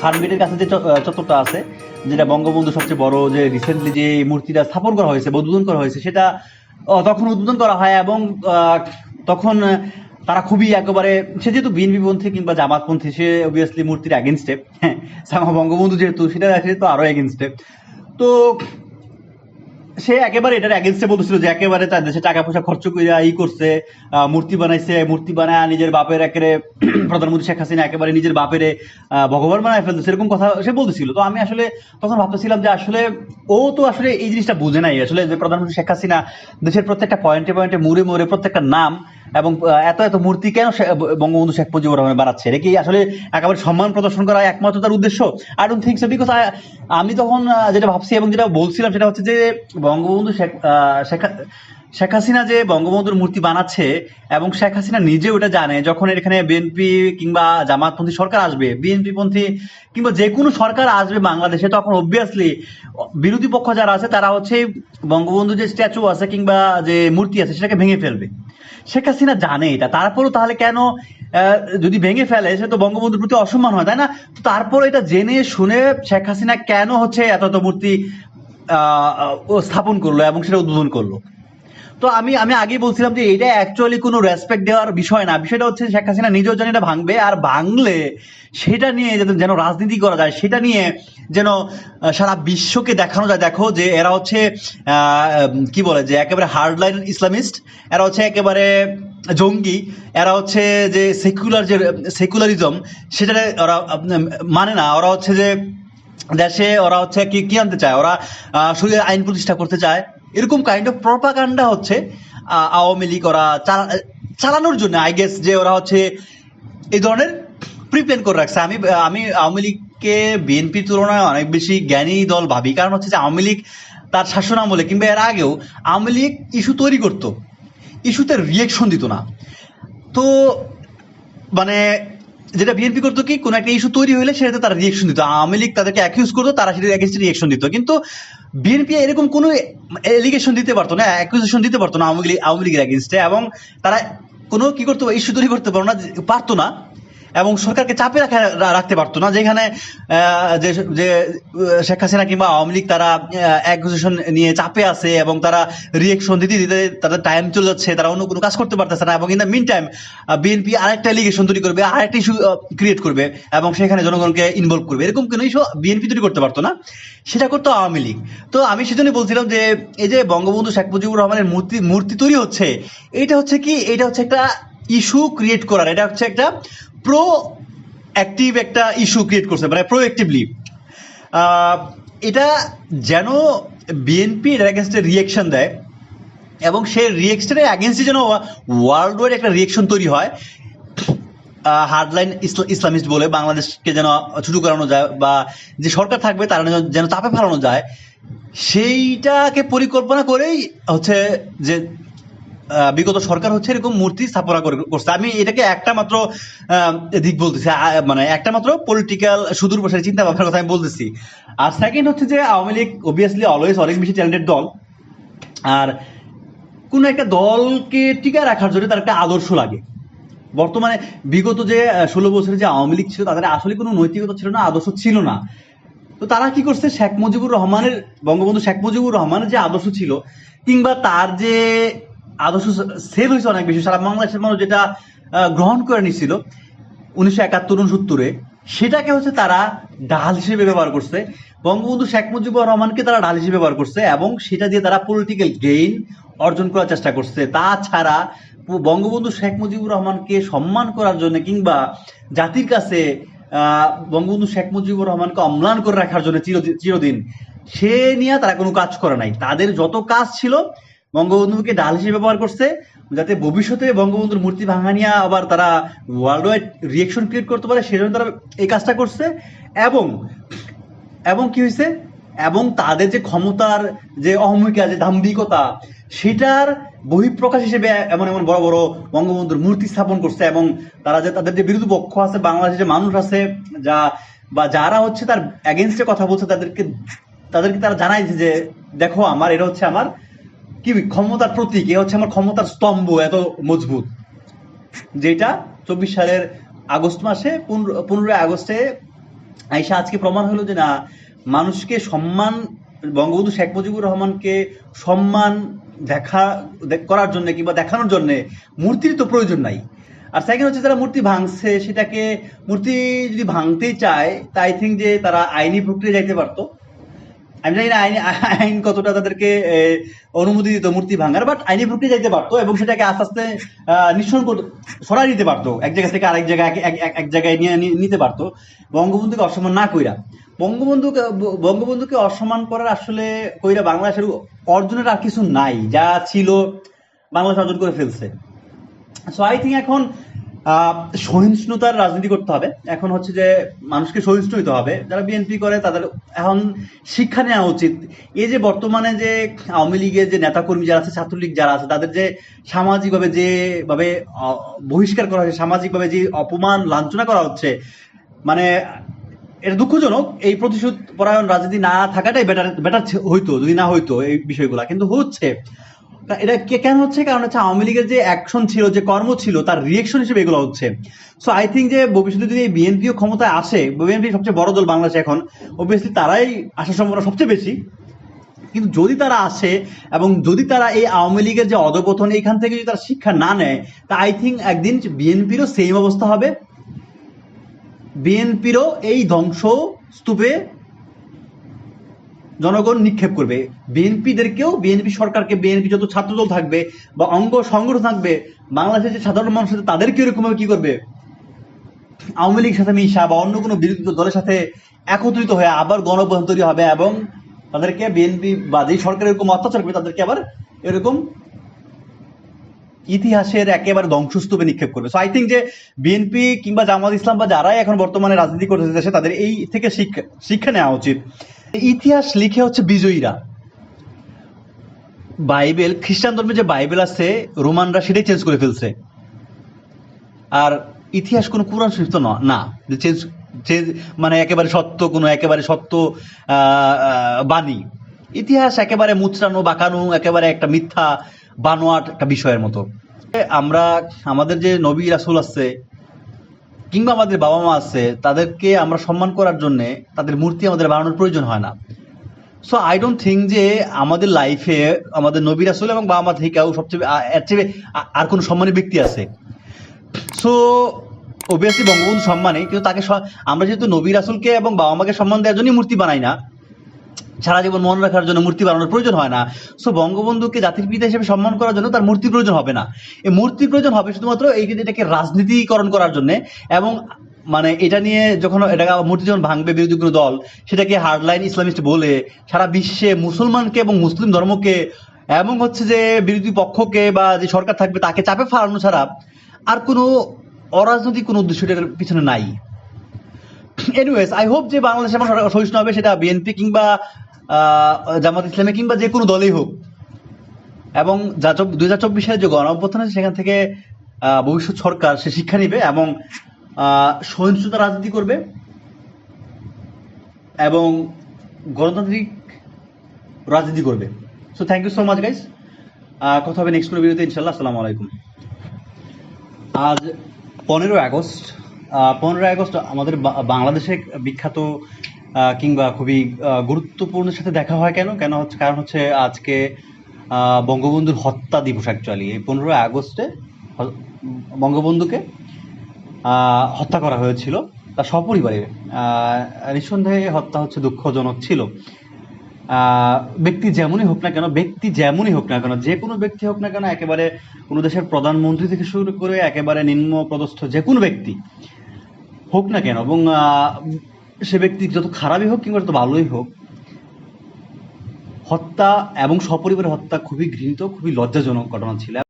ফার্মগেটের কাছে যে চত্বরটা আছে, যেটা বঙ্গবন্ধু সবচেয়ে বড় যে রিসেন্টলি যে মূর্তিটা স্থাপন করা হয়েছে উদ্বোধন করা হয়েছে, সেটা তখন উদ্বোধন করা হয় এবং তখন তারা খুবই একেবারে, সে যেহেতু বিএনপি পন্থী কিংবা জামাতপন্থী সে অবভিয়াসলি মূর্তির অ্যাগেনস্টে হ্যাঁ বঙ্গবন্ধু যেহেতু, সেটা সেহেতু আরও আরও অ্যাগেনস্টে তো সে একেবারে এটার এগেনস্টে বলতেছিল যে একেবারে তার দেশে টাকা পয়সা খরচ করে ই করছে মূর্তি বানাইছে, মূর্তি বানায় নিজের বাপের একেবারে প্রধানমন্ত্রী শেখ হাসিনা একেবারে নিজের বাপের ভগবান বানায় ফেলতো, সেরকম কথা সে বলতেছিল। তো আমি আসলে তখন ভাবতেছিলাম যে আসলে ও তো আসলে এই জিনিসটা বুঝে নাই। আসলে যে প্রধানমন্ত্রী শেখ হাসিনা দেশের প্রত্যেকটা পয়েন্টে পয়েন্টে মুড়ে মুড়ে প্রত্যেকটা নাম এবং এত এত মূর্তি কেন বঙ্গবন্ধু শেখ মুজিবুর রহমান বানাচ্ছে? এটা কি আসলে একেবারে সম্মান প্রদর্শন করা একমাত্র তার উদ্দেশ্য? I don't think so because আমি তখন যেটা ভাবছি এবং যেটা বলছিলাম সেটা হচ্ছে যে বঙ্গবন্ধু শেখ শেখ শেখ হাসিনা যে বঙ্গবন্ধুর মূর্তি বানাচ্ছে এবং শেখ হাসিনা নিজে ওটা জানে, যখন এখানে বিএনপি কিংবা জামাতপন্থী সরকার আসবে বিএনপি পন্থী কিংবা যে কোনো সরকার আসবে বাংলাদেশে, তখন অবভিয়াসলি বিরোধী পক্ষ যারা আছে, তারা হচ্ছে বঙ্গবন্ধু যে স্ট্যাচু আছে কিংবা যে মূর্তি আছে, সেটাকে ভেঙে ফেলবে। শেখ হাসিনা জানে এটা। তারপরেও তাহলে কেন যদি ভেঙে ফেলে, সে তো বঙ্গবন্ধুর প্রতি অসম্মান হয়, তাই না? তারপর এটা জেনে শুনে শেখ হাসিনা কেন হচ্ছে এত এত মূর্তি স্থাপন করল এবং সেটা উদ্বোধন করল? তো আমি আমি আগেই বলছিলাম যে এটা অ্যাকচুয়ালি কোনো রেসপেক্ট দেওয়ার বিষয় না। বিষয়টা হচ্ছে শেখ হাসিনা নিজেও জানি এটা ভাঙবে, আর ভাঙলে সেটা নিয়ে যেন রাজনীতি করা যায়, সেটা নিয়ে যেন সারা বিশ্বকে দেখানো যায়। দেখো যে এরা হচ্ছে কি বলে যে একেবারে হার্ডলাইন ইসলামিস্ট এরা হচ্ছে একেবারে জঙ্গি, এরা হচ্ছে যে সেকুলার যে সেকুলারিজম সেটা ওরা মানে না। ওরা হচ্ছে যে দেশে ওরা হচ্ছে কি কি আনতে চায়? ওরা শুধু আইন প্রতিষ্ঠা করতে চায়। এরকম কাইন্ড অফ প্রপাগান্ডা হচ্ছে আওয়ামী লীগ ওরা চালানোর জন্য আই গেস যে ওরা হচ্ছে এই ধরনের প্রিপ্লেন করে রাখছে। আমি আমি আওয়ামী লীগকে বিএনপির তুলনায় অনেক বেশি জ্ঞানী দল ভাবি। কারণ হচ্ছে যে আওয়ামী লীগ তার শাসন আমলে কিংবা এর আগেও আওয়ামী লীগ ইস্যু তৈরি করতো। ইস্যুতে রিয়েকশন দিত না। তো মানে যেটা বিএনপি করতো কি, কোনো একটা ইস্যু তৈরি হলে সেটাতে তারা রিয়েকশন দিত। আওয়ামী লীগ তাদেরকে অ্যাকিউজ করতো, তারা সেটা রিয়েকশন দিত। কিন্তু বিএনপি এরকম কোনো এলিগেশন দিতে পারতো না অ্যাকুইজিশন দিতে পারতো না আওয়ামী লীগ আওয়ামী লীগের এগেনস্টে এবং তারা কোনো কি করতো ইস্যু তৈরি করতে পারো না, পারতো না। এবং সরকারকে চাপে রাখা রাখতে পারতো না। যেখানে যে শেখ হাসিনা কিংবা আওয়ামী লীগ তারা অ্যাকুজিশন নিয়ে চাপে আছে এবং তারা রিয়েকশন দিতে দিতে তাদের টাইম চলে যাচ্ছে, তারা অন্য কোনো কাজ করতে পারতেছে না এবং in the mean time BNP আরেকটা এলিগেশন তৈরি করবে, আরেকটা ইস্যু ক্রিয়েট করবে এবং সেখানে জনগণকে ইনভলভ করবে। এরকম কোনো ইস্যু বিএনপি তৈরি করতে পারতো না। সেটা করতো আওয়ামী লীগ। তো আমি সেজন্যই বলছিলাম যে, এই যে বঙ্গবন্ধু শেখ মুজিবুর রহমানের মূর্তি মূর্তি তৈরি হচ্ছে এটা হচ্ছে কি? এটা হচ্ছে একটা ইস্যু ক্রিয়েট করার। এটা হচ্ছে একটা প্রো অ্যাক্টিভ একটা ইস্যু ক্রিয়েট করছে মানে প্রো অ্যাক্টিভলি এটা যেন বিএনপি এর অ্যাগেনস্টে রিয়েকশন দেয়, এবং সেই রিয়েকশনের অ্যাগেনস্টে যেন ওয়ার্ল্ড ওয়াইড একটা রিয়েকশন তৈরি হয় হার্ডলাইন ইসলামিস্ট বলে, বাংলাদেশকে যেন ছুটু করানো যায়, বা যে সরকার থাকবে তারা যেন- চাপে ফেলানো যায়, সেইটাকে পরিকল্পনা করেই হচ্ছে যে বিগত সরকার হচ্ছে এরকম মূর্তি স্থাপনা করে করছে। আমি এটাকে একটা মাত্র দিক বলতেছি। মানে একটা মাত্র পলিটিক্যাল সুদূর প্রসারী চিন্তা ভাবনার কথা আমি বলতেছি। আর সেকেন্ড হচ্ছে যে আওয়ামী লীগ অবভিয়াসলি অলওয়েজ অনেক বেশি ট্যালেন্টেড দল। আর কোন একটা দলকে টিকায় রাখার জন্য তার একটা আদর্শ লাগে। বর্তমানে বিগত যে ষোলো বছরের যে আওয়ামী লীগ ছিল, তাদের আসলে কোনো নৈতিকতা ছিল না, আদর্শ ছিল না। তো তারা কি করছে? শেখ মুজিবুর রহমানের, বঙ্গবন্ধু শেখ মুজিবুর রহমানের যে আদর্শ ছিল, কিংবা তার যে আদর্শ সেল হয়েছে অনেক বেশি। সারা বাংলাদেশের মানুষ যেটা গ্রহণ করে নিছিল উনিশশো একাত্তর উনসত্তরে, সেটাকে হচ্ছে তারা ঢাল হিসেবে ব্যবহার করছে। বঙ্গবন্ধু শেখ মুজিবুর রহমানকে তারা ঢাল হিসেবে ব্যবহার করছে এবং সেটা দিয়ে তারা পলিটিক্যাল গেইন অর্জন করার চেষ্টা করছে। তাছাড়া বঙ্গবন্ধু শেখ মুজিবুর রহমানকে সম্মান করার জন্য কিংবা জাতির কাছে বঙ্গবন্ধু শেখ মুজিবুর রহমানকে অম্লান করে রাখার জন্য চিরদিন চিরদিন, সে নিয়ে তারা কোনো কাজ করে নাই। তাদের যত কাজ ছিল বঙ্গবন্ধুকে ডাল হিসেবে ব্যবহার করছে, যাতে ভবিষ্যতে বঙ্গবন্ধুর মূর্তি ভাঙা নিয়ে আবার তারা ওয়ার্ল্ড ওয়াইড রিয়েকশন ক্রিয়েট করতে পারে, সেজন্য তারা এই কাজটা করছে। এবং এবং কি হয়েছে? এবং তাদের যে ক্ষমতার যে অহমিকা, যে দাম্ভিকতা সেটার বহিঃপ্রকাশ হিসেবে এমন এমন বড় বড় বঙ্গবন্ধুর মূর্তি স্থাপন করছে এবং তারা যে তাদের যে বিরোধী পক্ষ আছে, বাংলাদেশের যে মানুষ আছে, যা, বা যারা হচ্ছে তার এগেনস্টে কথা বলছে, তাদেরকে তাদেরকে তারা জানাইছে যে, দেখো, আমার এটা হচ্ছে আমার কি ক্ষমতার প্রতীক? এ হচ্ছে আমার ক্ষমতার স্তম্ভ, এত মজবুত। যেটা চব্বিশ সালের আগস্ট মাসে পনেরোই আগস্টে আইসা আজকে প্রমাণ হলো যে না, মানুষকে সম্মান, বঙ্গবন্ধু শেখ মুজিবুর রহমানকে সম্মান দেখা করার জন্য কিংবা দেখানোর জন্য মূর্তির তো প্রয়োজন নাই। আর সেকেন্ড হচ্ছে যারা মূর্তি ভাঙছে, সেটাকে মূর্তি যদি ভাঙতেই চায় তা আই থিঙ্ক যে তারা আইনি প্রক্রিয়া যাইতে পারতো। আমি জানি না, আইন আইন কতটা তাদেরকে অনুমতি দিত, মূর্তি ভাঙার বাট আইনি প্রক্রিয়া যাইতে পারতো এবং সেটাকে আস্তে আস্তে নিঃসরণ করতে, সরাই দিতে পারতো। এক জায়গা থেকে আরেক জায়গায়, এক- জায়গায় নিয়ে নিতে পারতো। বঙ্গবন্ধুকে অসম্মান না কইরা। বঙ্গবন্ধুকে বঙ্গবন্ধুকে অসম্মান করার আসলে কইরা বাংলাদেশের অর্জনের আর কিছু নাই। যা ছিল বাংলাদেশ অর্জন করে ফেলছে। সো আই থিঙ্ক এখন সহিষ্ণুতার রাজনীতি করতে হবে। এখন হচ্ছে যে মানুষকে সহিষ্ণু হতে হবে। যারা বিএনপি করে, তাদের এখন শিক্ষা নেওয়া উচিত। এই যে বর্তমানে যে আওয়ামী লীগের যে নেতাকর্মী যারা আছে, ছাত্রলীগ যারা আছে, তাদের যে সামাজিকভাবে যেভাবে বহিষ্কার করা হচ্ছে, সামাজিকভাবে যে অপমান, লাঞ্ছনা করা হচ্ছে মানে এটা দুঃখজনক। এই প্রতিশোধ পরায়ণ রাজনীতি না থাকাটাই বেটার বেটার হইতো, যদি না হইতো এই বিষয়গুলা। কিন্তু হচ্ছে এটা কে- কেন হচ্ছে? কারণ হচ্ছে আওয়ামী লীগের যে অ্যাকশন ছিল, যে কর্ম ছিল, তার রিয়েকশন হিসেবে এগুলো হচ্ছে। সো আই থিঙ্ক যে ভবিষ্যতে যদি বিএনপিও ক্ষমতায় আসে বিএনপি সবচেয়ে বড় দল বাংলাদেশে এখন অবভিয়াসলি তারাই আসার সম্ভাবনা সবচেয়ে বেশি। কিন্তু যদি তারা আসে এবং যদি তারা এই আওয়ামী লীগের যে অধপতন এখান থেকে যদি তারা শিক্ষা না নেয়, তা আই থিঙ্ক একদিন বিএনপিরও সেম অবস্থা হবে। বিএনপিরও এই ধ্বংস স্তূপে জনগণ নিক্ষেপ করবে। বিএনপিদেরকেও, বিএনপি সরকারকে, বিএনপি যত ছাত্রদল থাকবে বা অঙ্গ সংগঠন থাকবে, বাংলাদেশের যে সাধারণ মানুষ আছে তাদেরকে এরকম ভাবে কি করবে? আওয়ামী লীগের সাথে মিশা বা অন্য কোনো বিরোধী দলের সাথে একত্রিত হয়ে আবার গণপ্রধান হবে এবং তাদেরকে বিএনপি বা যে সরকার এরকম অত্যাচার করবে, তাদেরকে আবার এরকম ইতিহাসের একেবারে ধ্বংসস্তূপে নিক্ষেপ করবে। সো আই থিঙ্ক যে বিএনপি কিংবা জামাত ইসলাম বা যারাই এখন বর্তমানে রাজনীতি করতেছে দেশে, তাদের এই থেকে শিক্ষা শিক্ষা নেওয়া উচিত। ইতিহাস লিখে হচ্ছে বিজয়ীরা। বাইবেল, খ্রিস্টান ধর্মে যে বাইবেল আছে রোমানরা সেটাই চেঞ্জ করে ফেলছে। আর ইতিহাস কোনো কোরআন শরীফ তো না যে চেঞ্জ চেঞ্জ মানে একেবারে সত্য, কোনো একেবারে সত্য বাণী। ইতিহাস একেবারে মুচড়ানো, বাঁকানো, একেবারে একটা মিথ্যা, বানোয়াট একটা বিষয়ের মতো। আমরা, আমাদের যে নবী রাসুল আছে কিংবা আমাদের বাবা মা আছে, তাদেরকে আমরা সম্মান করার জন্য তাদের মূর্তি আমাদের বানানোর প্রয়োজন হয় না। সো আই ডোন্ট থিঙ্ক যে আমাদের লাইফে আমাদের নবী রাসুল এবং বাবা মা থেকেও সবচেয়ে এর চেয়ে আর কোনো সম্মানের ব্যক্তি আছে। সো অবভিয়াসলি বঙ্গবন্ধু সম্মানে, কিন্তু তাকে আমরা যেহেতু নবী রাসুলকে এবং বাবা মাকে সম্মান দেওয়ার জন্যই মূর্তি বানাই না সারা জীবন মনে রাখার জন্য মূর্তি বানানোর প্রয়োজন হয় না। সো বঙ্গবন্ধুকে জাতির পিতা হিসেবে সম্মান করার জন্য তার মূর্তি প্রয়োজন হবে না। এই মূর্তি প্রয়োজন হবে শুধুমাত্র এই যে এটাকে রাজনীতিকরণ করার জন্য এবং মানে এটা নিয়ে যখন এটা মূর্তি যখন ভাঙবে বিরোধী কোনো দল, সেটাকে হার্ডলাইন ইসলামিস্ট বলে সারা বিশ্বে মুসলমানকে এবং মুসলিম ধর্মকে এবং হচ্ছে যে বিরোধী পক্ষকে বা যে সরকার থাকবে তাকে চাপে ফালানো ছাড়া আর কোনো অরাজনৈতিক কোনো উদ্দেশ্য এটার পিছনে নাই। এনিওয়েজ আই হোপ যে বাংলাদেশে আমার সহিষ্ণু হবে, সেটা বিএনপি কিংবা জামাত ইসলামী কিংবা যে কোনো দলই হোক। এবং যা দুই হাজার চব্বিশ সালে যে গণ অভ্যুত্থান আছে, সেখান থেকে ভবিষ্যৎ সরকার সে শিক্ষা নিবে এবং সহিংসতা রাজনীতি করবে এবং গণতান্ত্রিক রাজনীতি করবে। So thank you so much guys কথা হবে নেক্সট কোনো ভিডিওতে ইনশাল্লাহ আসসালামু আলাইকুম। আজ পনেরোই আগস্ট। পনেরোই আগস্ট আমাদের বাংলাদেশে বিখ্যাত কিংবা খুবই আহ, গুরুত্বপূর্ণ সাথে দেখা হয় কেন? কেন হচ্ছে কারণ হচ্ছে আজকে বঙ্গবন্ধুর হত্যা দিবস অ্যাকচুয়ালি এই পনেরোই আগস্টে বঙ্গবন্ধুকে হত্যা করা হয়েছিল তার সপরিবারে। নিঃসন্দেহে হত্যা হচ্ছে দুঃখজনক ছিল। ব্যক্তি যেমনই হোক না কেন ব্যক্তি যেমনই হোক না কেন যে কোনো ব্যক্তি হোক না কেন একেবারে কোনো দেশের প্রধানমন্ত্রী থেকে শুরু করে একেবারে নিম্ন পদস্থ যে কোনো ব্যক্তি হোক না কেন এবং সে ব্যক্তি যত খারাপই হোক কিংবা যত ভালোই হোক, হত্যা এবং সপরিবারে হত্যা খুবই ঘৃণিত, খুবই লজ্জাজনক ঘটনা ছিল।